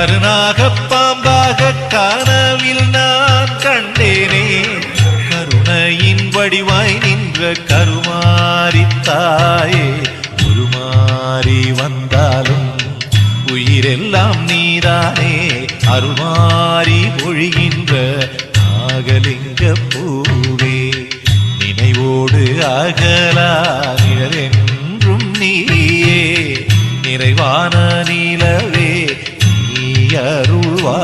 கருணாக பாம்பாக கனவில் நான் கண்டேனே. கருணையின் வடிவாய் நின்ற கருமாரி தாயே உருமாறி வந்தாலும் உயிரெல்லாம் நீதானே. அருள்மாறி ஒழிகின்ற நாகலிங்க பூவே. நினைவோடு அகலா நிழலென்றும் நீயே. நிறைவான நிலவே அருள்வா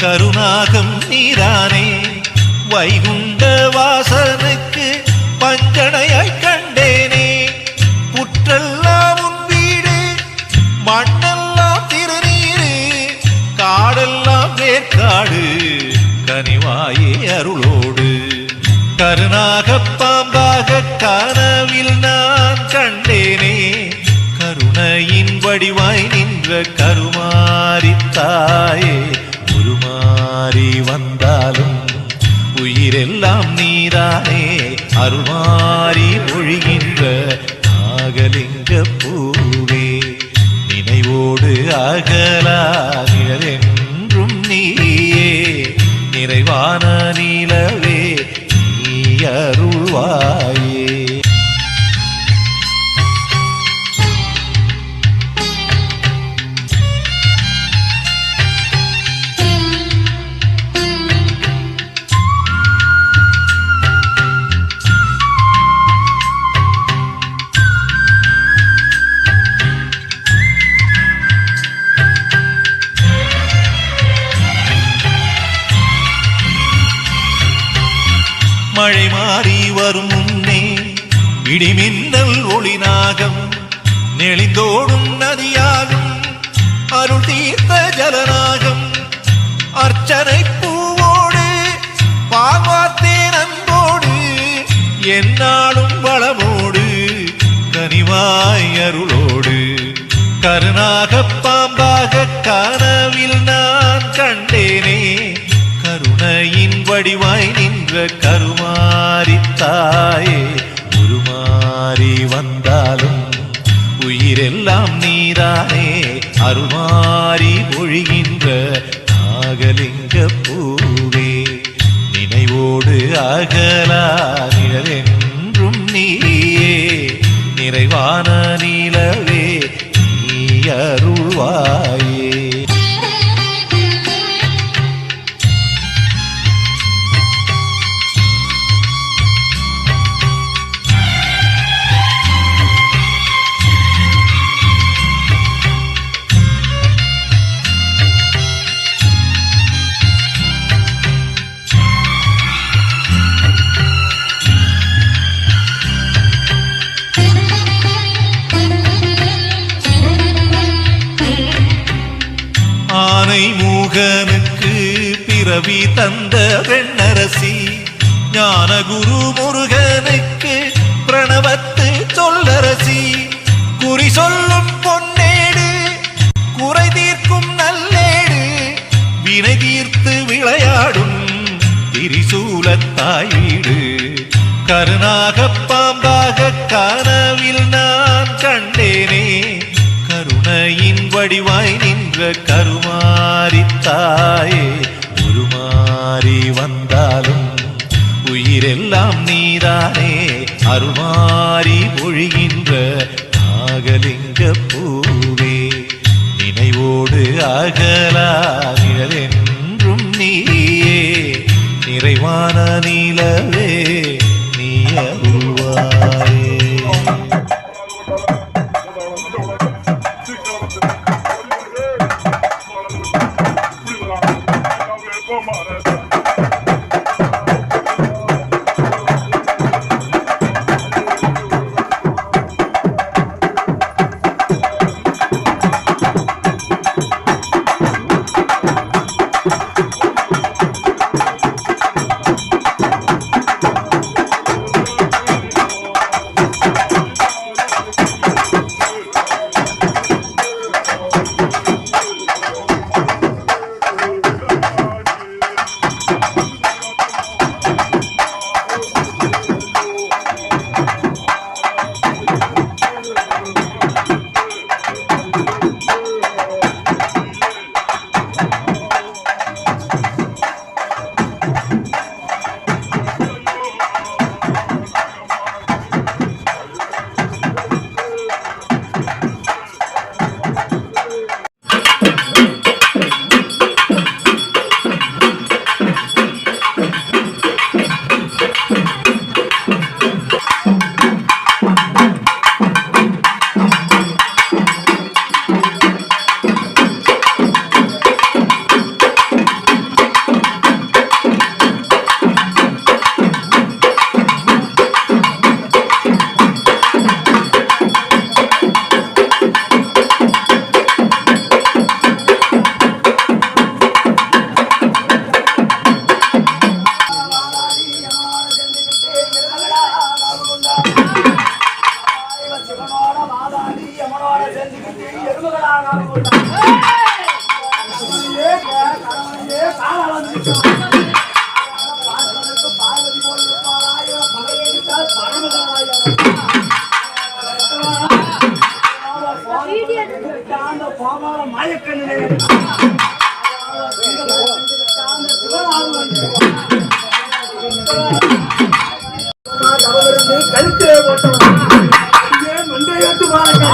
கருணாகம் நீரானே. வைகுண்ட வாசனுக்கு பஞ்சனையாய் கண்டேனே. புற்றெல்லாம் உன் வீடு மண்ணெல்லாம் திருநீரு காடெல்லாம் வேர்க்காடு கனிவாயே அருளோடு. கருணாக பாம்பாக கனவில் நான் கண்டேனே. கருணையின் வடிவாய் நின்ற கருமாரி உருமாறி வந்தாலும் உயிரெல்லாம் நீதானே அருமாறி பொழிகின்ற நாகலிங்க பூவே நினைவோடு அகலா நிழலென்றும் நீயே நிறைவான நிலவே நீ அருள்வாயே மழை மாறி வரும் முன்னே இடிமின்னல் ஒளிநாகம் நெளிந்தோடும் நதியாகும் அருள் தீர்த்த ஜலநாகம். அர்ச்சனை பூவோடு பால்வாத்தேன் அன்போடு என்னாலும் வளமோடு கனிவாய் அருளோடு கருணாகப்ப நின்ற கருமாறி தாயே உருமாறி வந்தாலும் உயிரெல்லாம் நீரானே அருமாறி ஒழிகின்ற நாகலிங்க பூவே நினைவோடு அகலா நிழலென்றும் நீயே. நிறைவான நிலவே நீ அருள்வாயே. முருகனுக்கு பிறவி தந்த வெண்ணரசி ஞான குரு முருகனுக்கு பிரணவத்து சொல்லரசி. குறி சொல்லும் பொன்னேடு குறை தீர்க்கும் நல்லேடு வினை தீர்த்து விளையாடும் திரிசூலத்தாய் வீடு கருணாக பாம்பாக கனவில் நான் கண்டேனே கருணையின் வடிவாய் நின்ற கரு தானே அருமாறி பொழிகின்ற நாகலிங்க பூவே. நினைவோடு அகலா நிழலென்றும் நீயே. நிறைவான நிலவே அவன் மாயக்கண்ணிலே கழுத்திலே போட்டவன் ஏன் பாருங்க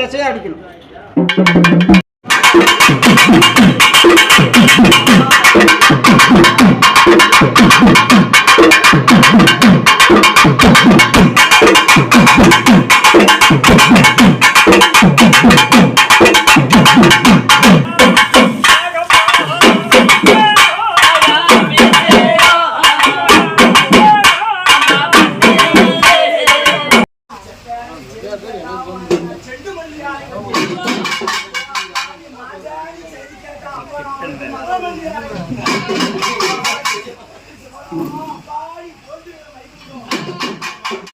ஊத்துக்கெல்லாம் நல்லா விசையா அடிக்கணும்